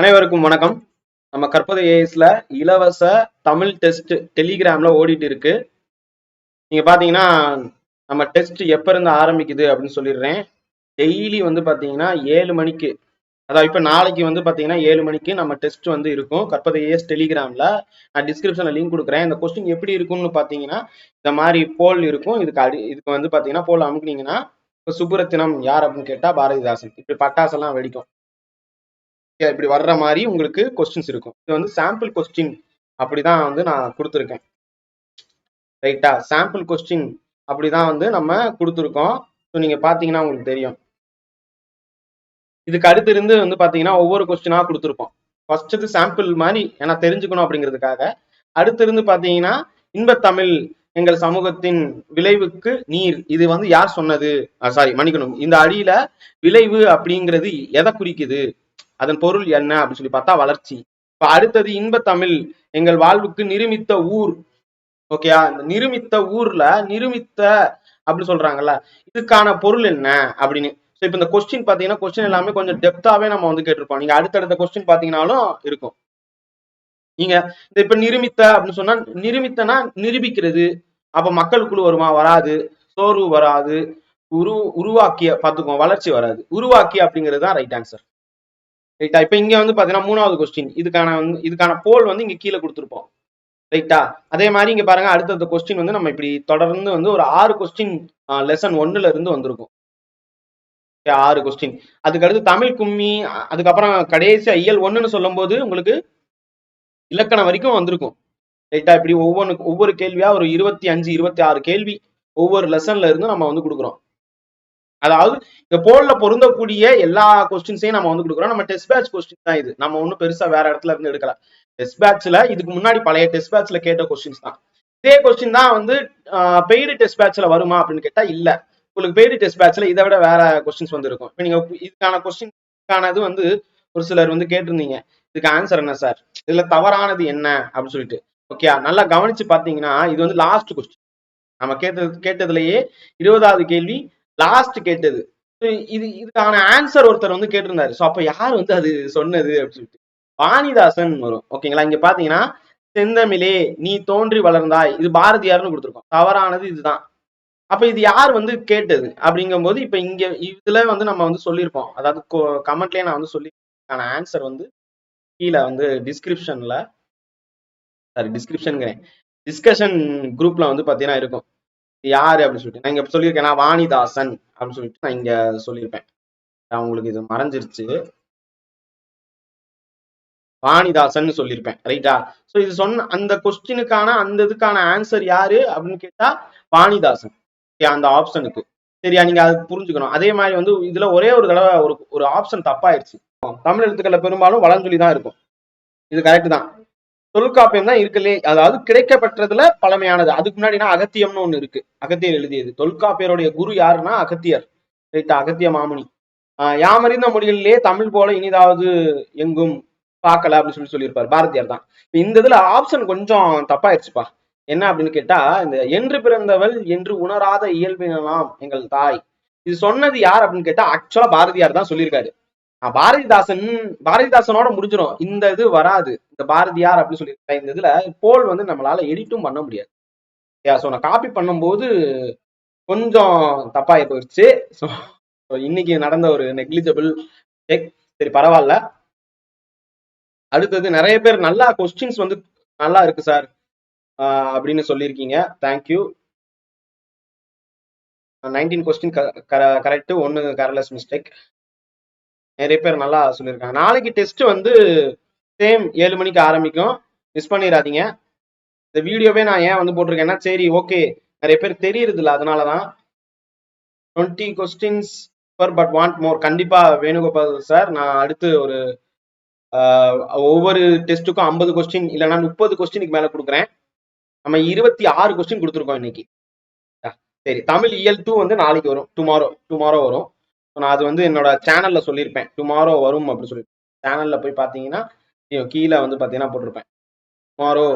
அனைவருக்கும் வணக்கம். நம்ம கற்பதை ஏஎஸ்ல இலவச தமிழ் டெஸ்ட் டெலிகிராம்ல ஓடிட்டு இருக்கு. நீங்க பாத்தீங்கன்னா நம்ம டெஸ்ட் எப்ப இருந்து ஆரம்பிக்குது அப்படின்னு சொல்லிடுறேன். டெய்லி வந்து பாத்தீங்கன்னா ஏழு மணிக்கு அதாவது இப்ப நாளைக்கு வந்து பாத்தீங்கன்னா ஏழு மணிக்கு நம்ம டெஸ்ட் வந்து இருக்கும். கற்பதை ஏஎஸ் டெலிகிராம்ல நான் டிஸ்கிரிப்ஷன்ல லிங்க் கொடுக்குறேன். இந்த கொஸ்டின் எப்படி இருக்கும்னு பாத்தீங்கன்னா இந்த மாதிரி போல் இருக்கும். இதுக்கு அடி இதுக்கு வந்து பாத்தீங்கன்னா போல் அமுக்குனீங்கன்னா இப்போ சுப்புரத்தினம் யார் அப்படின்னு கேட்டால் பாரதிதாசன். இப்படி பட்டாசெல்லாம் வெடிக்கும். இப்படி வர்ற மாதிரி உங்களுக்கு கொஸ்டின்ஸ் இருக்கும். இது வந்து சாம்பிள் கொஸ்டின் அப்படிதான் வந்து நான் கொடுத்துருக்கேன். ரைட்டா சாம்பிள் கொஸ்டின் அப்படிதான் வந்து நம்ம கொடுத்துருக்கோம். ஸோ நீங்க பாத்தீங்கன்னா உங்களுக்கு தெரியும். இதுக்கு அடுத்து இருந்து வந்து பாத்தீங்கன்னா ஒவ்வொரு கொஸ்டினா கொடுத்துருப்போம். ஃபர்ஸ்ட் இது சாம்பிள் மாதிரி ஏன்னா தெரிஞ்சுக்கணும் அப்படிங்கிறதுக்காக. அடுத்து இருந்து பாத்தீங்கன்னா இன்பத்தமிழ் எங்கள் சமூகத்தின் விளைவுக்கு நீர். இது வந்து யார் சொன்னது? சாரி மன்னிக்கணும். இந்த அடியில விளைவு அப்படிங்கிறது எதை குறிக்குது? அதன் பொருள் என்ன அப்படின்னு சொல்லி பார்த்தா வளர்ச்சி. இப்ப அடுத்தது இன்பத்தமிழ் எங்கள் வாழ்வுக்கு நிருமித்த ஊர். ஓகேயா இந்த நிருமித்த ஊர்ல நிருமித்த அப்படின்னு சொல்றாங்கல்ல இதுக்கான பொருள் என்ன அப்படின்னு. ஸோ இப்போ இந்த கொஸ்டின் பார்த்தீங்கன்னா கொஸ்டின் எல்லாமே கொஞ்சம் டெப்தாவே நம்ம வந்து கேட்டிருப்போம். நீங்க அடுத்தடுத்த கொஸ்டின் பார்த்தீங்கன்னாலும் இருக்கும். நீங்க இந்த இப்ப நிருமித்த அப்படின்னு சொன்னா நிருமித்தனா நிரூபிக்கிறது. அப்ப மக்கள் குழு வருமா? வராது. சோர்வு வராது. உரு உருவாக்கிய பார்த்துக்கோ வளர்ச்சி வராது. உருவாக்கி அப்படிங்கிறது தான் ரைட் ஆன்சர் ரைட்டா இப்போ இங்க வந்து பாத்தீங்கன்னா மூணாவது கொஸ்டின் இதுக்கான வந்து இதுக்கான போல் வந்து இங்க கீழே கொடுத்துருப்போம். ரைட்டா அதே மாதிரி இங்க பாருங்க அடுத்தடுத்த கொஸ்டின் வந்து நம்ம இப்படி தொடர்ந்து வந்து ஒரு ஆறு கொஸ்டின் லெசன் ஒன்னுல இருந்து வந்திருக்கும். ஆறு கொஸ்டின் அதுக்கு அடுத்து தமிழ் கும்மி அதுக்கப்புறம் கடைசி ஐயல் ஒன்றுன்னு சொல்லும் போது உங்களுக்கு இலக்கணம் வரைக்கும் வந்திருக்கும். ரைட்டா இப்படி ஒவ்வொன்று ஒவ்வொரு கேள்வியா ஒரு இருபத்தி அஞ்சு இருபத்தி ஆறு கேள்வி ஒவ்வொரு லெசன்ல இருந்து நம்ம வந்து கொடுக்குறோம். அதாவது இந்த போல்ல பொருந்தக்கூடிய எல்லா கொஸ்டின்ஸையும் நம்ம வந்து கொடுக்குறோம். நம்ம டெஸ்ட் பேட்ச் கொஸ்டின் தான் இது. நம்ம ஒன்றும் பெருசா வேற இடத்துல இருந்து எடுக்கல. டெஸ்ட் பேட்ச்ல இதுக்கு முன்னாடி பழைய டெஸ்ட் பேட்ச்ல கேட்ட கொஸ்டின்ஸ் தான். இதே கொஸ்டின் தான் வந்து பெய்டு டெஸ்ட் பேட்ச்ல வருமா அப்படின்னு கேட்டா இல்ல. உங்களுக்கு பெய்டு டெஸ்ட் பேட்ச்ல இதை விட வேற கொஸ்டின்ஸ் வந்து இருக்கும் இப்போ நீங்க இதுக்கான கொஸ்டின்கானது வந்து ஒரு சிலர் வந்து கேட்டிருந்தீங்க. இதுக்கு ஆன்சர் என்ன சார் இதுல தவறானது என்ன? அப்படின்னு சொல்லிட்டு. ஓகே நல்லா கவனிச்சு பாத்தீங்கன்னா இது வந்து லாஸ்ட் கொஸ்டின் நம்ம கேட்டது கேட்டதுலயே இருபதாவது கேள்வி லாஸ்ட் கேட்டது. இது இதுக்கான ஆன்சர் ஒருத்தர் வந்து கேட்டிருந்தாரு. ஸோ அப்போ யார் வந்து அது சொன்னது அப்படின்னு சொல்லிட்டு. வாணிதாசன் வரும். ஓகேங்களா இங்க பாத்தீங்கன்னா செந்தமிழே நீ தோன்றி வளர்ந்தாய். இது பாரதியார்னு கொடுத்துருக்கோம். தவறானது இதுதான். அப்ப இது யார் வந்து கேட்டது? அப்படிங்கும் போது இப்ப இங்க இதுல வந்து நம்ம வந்து சொல்லியிருப்போம். அதாவது கமெண்ட்லயே நான் வந்து சொல்லி ஆன்சர் வந்து கீழே வந்து டிஸ்கிரிப்ஷன்ல சாரி டிஸ்கிரிப்ஷனுங்கிறேன் டிஸ்கஷன் குரூப்ல வந்து பாத்தீங்கன்னா இருக்கும். யாரு அப்படின்னு சொல்லிட்டு நான் இங்க சொல்லியிருக்கேன் நான் வாணிதாசன் அப்படின்னு சொல்லிட்டு நான் இங்க சொல்லியிருப்பேன். நான் உங்களுக்கு இது மறைஞ்சிருச்சு. வாணிதாசன் சொல்லியிருப்பேன் ரைட்டா சோ இது சொன்ன அந்த கொஸ்டினுக்கான அந்த இதுக்கான ஆன்சர் யாரு அப்படின்னு கேட்டா வாணிதாசன். அந்த ஆப்ஷனுக்கு சரியா? நீங்க அது புரிஞ்சுக்கணும். அதே மாதிரி வந்து இதுல ஒரே ஒரு தடவை ஒரு ஒரு ஆப்ஷன் தப்பாயிருச்சு. தமிழ் எழுத்துக்களை பெரும்பாலும் வளஞ்சொலி தான் இருக்கும். இது கரெக்ட் தான். தொல்காப்பியம் தான் இருக்குல்லே. அதாவது கிடைக்கப்பட்டதுல பழமையானது. அதுக்கு முன்னாடினா அகத்தியம்னு ஒண்ணு இருக்கு. அகத்தியர் எழுதியது. தொல்காப்பியருடைய குரு யாருன்னா அகத்தியர். ரைட்டா? அகத்திய மாமுனி. ஆஹ் யாமறிந்த மொழிகளிலே தமிழ் போல இனிதாவது எங்கும் பார்க்கல அப்படின்னு சொல்லி சொல்லியிருப்பார். பாரதியார் தான். இந்த இதுல ஆப்ஷன் கொஞ்சம் தப்பாயிருச்சுப்பா. என்ன அப்படின்னு கேட்டா இந்த என்று பிறந்தவள் என்று உணராத இயல்பினலாம் எங்கள் தாய் இது சொன்னது யார் அப்படின்னு கேட்டா ஆக்சுவலா பாரதியார் தான் சொல்லியிருக்காரு. பாரதிதாசன் பாரதிதாசனோட முடிஞ்சிடும் இந்த இது வராது. இந்த பாரதியார் அப்படின்னு சொல்லி இந்த இதுல போல் வந்து நம்மளால எடிட்டும் பண்ண முடியாது. ஸோ நான் காப்பி பண்ணும்போது கொஞ்சம் தப்பாகி போயிடுச்சு ஸோ இன்னைக்கு நடந்த ஒரு நெக்லிஜபிள் சரி பரவாயில்ல. அடுத்தது நிறைய பேர் நல்லா கொஸ்டின்ஸ் வந்து நல்லா இருக்கு சார் அப்படின்னு சொல்லியிருக்கீங்க. Thank you nineteen question correct ஒன்னு கேர்லெஸ் மிஸ்டேக் நிறைய பேர் நல்லா சொல்லியிருக்காங்க. நாளைக்கு டெஸ்ட் வந்து சேம் ஏழு மணிக்கு ஆரம்பிக்கும். மிஸ் பண்ணிடாதீங்க. இந்த வீடியோவே நான் ஏன் வந்து போட்டிருக்கேன்னா சரி ஓகே நிறைய பேர் தெரியறது இல்லை அதனால தான் twenty questions per but want more கண்டிப்பாக வேணுகோபால் சார் நான் அடுத்து ஒரு ஒவ்வொரு டெஸ்ட்டுக்கும் ஐம்பது கொஸ்டின் இல்லைனா முப்பது கொஸ்டினுக்கு மேலே கொடுக்குறேன். நம்ம இருபத்தி ஆறு கொஸ்டின் கொடுத்துருக்கோம் இன்னைக்கு. சரி தமிழ் இயல் டூ வந்து நாளைக்கு வரும். டுமாரோ டுமாரோ வரும். நான் அது வந்து என்னோட சேனல்ல சொல்லியிருப்பேன். டுமாரோ வரும் அப்படின்னு சொல்லி சேனல்ல போய் பார்த்தீங்கன்னா கீழே வந்து பார்த்தீங்கன்னா போட்டிருப்பேன். டுமாரோ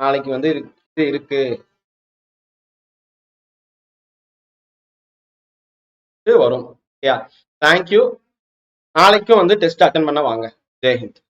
நாளைக்கு வந்து இது இருக்கு. வரும். யா தேங்க்யூ நாளைக்கும் வந்து டெஸ்ட் அட்டன் பண்ண வாங்க. ஜெய்ஹிந்த்